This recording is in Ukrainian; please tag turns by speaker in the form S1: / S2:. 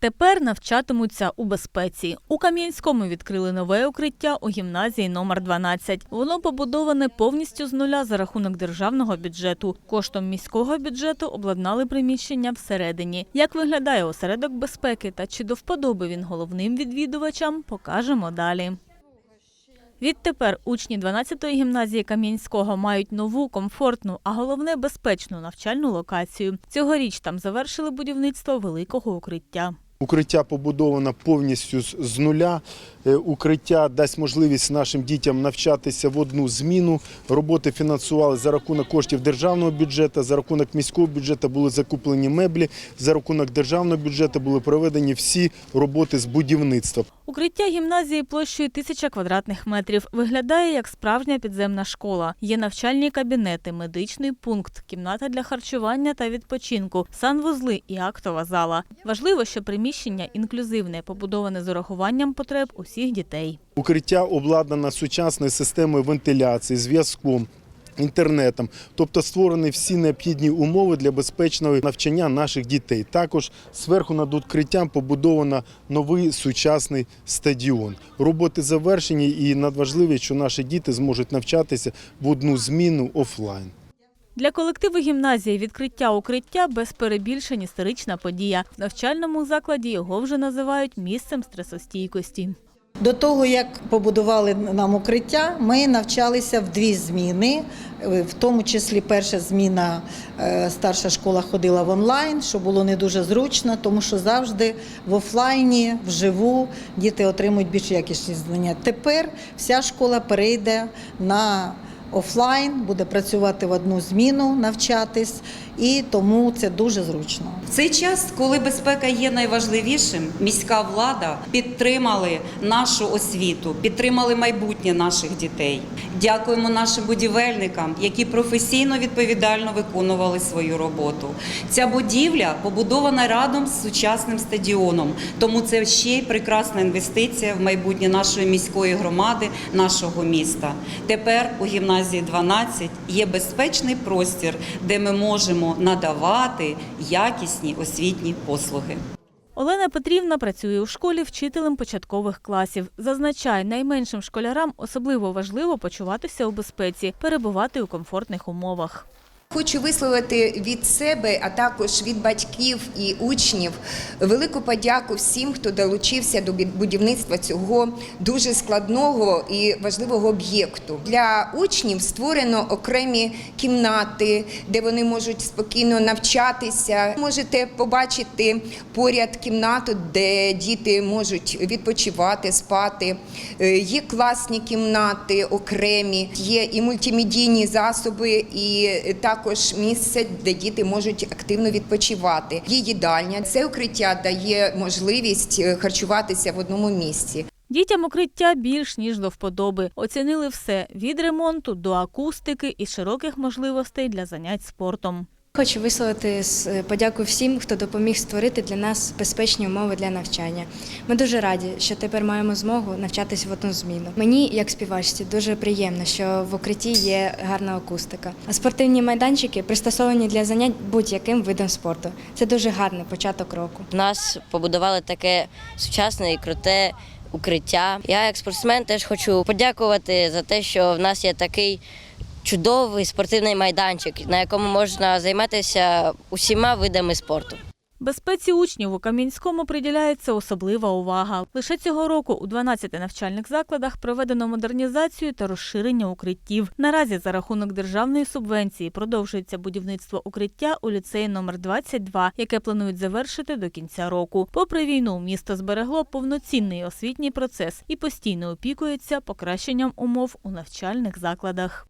S1: Тепер навчатимуться у безпеці. У Кам'янському відкрили нове укриття у гімназії номер 12. Воно побудоване повністю з нуля за рахунок державного бюджету. Коштом міського бюджету обладнали приміщення всередині. Як виглядає осередок безпеки та чи до вподоби він головним відвідувачам, покажемо далі. Відтепер учні 12-ї гімназії Кам'янського мають нову, комфортну, а головне безпечну навчальну локацію. Цьогоріч там завершили будівництво великого укриття.
S2: Укриття побудовано повністю з нуля. Е, Укриття дасть можливість нашим дітям навчатися в одну зміну. Роботи фінансували за рахунок коштів державного бюджету, за рахунок міського бюджету були закуплені меблі, за рахунок державного бюджету були проведені всі роботи з будівництва.
S1: Укриття гімназії площею тисяча квадратних метрів виглядає як справжня підземна школа. Є навчальні кабінети, медичний пункт, кімната для харчування та відпочинку, санвузли і актова зала. Важливо, що приміщення інклюзивне, побудоване з урахуванням потреб усіх дітей.
S2: Укриття обладнано сучасною системою вентиляції, зв'язком. Інтернетом, тобто створені всі необхідні умови для безпечного навчання наших дітей. Також зверху над укриттям побудовано новий сучасний стадіон. Роботи завершені і надважливо, що наші діти зможуть навчатися в одну зміну офлайн.
S1: Для колективу гімназії відкриття укриття без перебільшень історична подія. В навчальному закладі його вже називають місцем стресостійкості.
S3: До того, як побудували нам укриття, ми навчалися в дві зміни. В тому числі перша зміна е, старша школа ходила в онлайн, що було не дуже зручно, тому що завжди в офлайні, вживу діти отримують більш якісні знання. Тепер вся школа перейде на офлайн, буде працювати в одну зміну, навчатись, і тому це дуже зручно.
S4: В цей час, коли безпека є найважливішим, міська влада підтримали нашу освіту, підтримали майбутнє наших дітей. Дякуємо нашим будівельникам, які професійно відповідально виконували свою роботу. Ця будівля побудована радом з сучасним стадіоном, тому це ще й прекрасна інвестиція в майбутнє нашої міської громади, нашого міста. Тепер у гімназії 12 є безпечний простір, де ми можемо надавати якісні освітні послуги.
S1: Олена Петрівна працює у школі вчителем початкових класів. Зазначає, найменшим школярам особливо важливо почуватися у безпеці, перебувати у комфортних умовах.
S5: Хочу висловити від себе, а також від батьків і учнів велику подяку всім, хто долучився до будівництва цього дуже складного і важливого об'єкту. Для учнів створено окремі кімнати, де вони можуть спокійно навчатися. Можете побачити поряд кімнату, де діти можуть відпочивати, спати. Е, Є класні кімнати окремі, є і мультимедійні засоби, і також місце, де діти можуть активно відпочивати. Є їдальня. Це укриття дає можливість е, харчуватися в одному місці.
S1: Дітям укриття більш ніж до вподоби. Оцінили все від ремонту до акустики і широких можливостей для занять спортом.
S6: Хочу висловити с- подяку всім, хто допоміг створити для нас безпечні умови для навчання. Ми дуже раді, що тепер маємо змогу навчатись в одну зміну. Мені, як співачці, дуже приємно, що в укритті є гарна акустика. А спортивні майданчики пристосовані для занять будь-яким видом спорту. Це дуже гарний початок року.
S7: Нас побудували таке сучасне і круте укриття. Я як спортсмен теж хочу подякувати за те, що в нас є такий чудовий спортивний майданчик, на якому можна займатися усіма видами спорту.
S1: Безпеці учнів у Кам'янському приділяється особлива увага. Лише цього року у 12 навчальних закладах проведено модернізацію та розширення укриттів. Наразі за рахунок державної субвенції продовжується будівництво укриття у ліцеї номер 22, яке планують завершити до кінця року. Попри війну, місто зберегло повноцінний освітній процес і постійно опікується покращенням умов у навчальних закладах.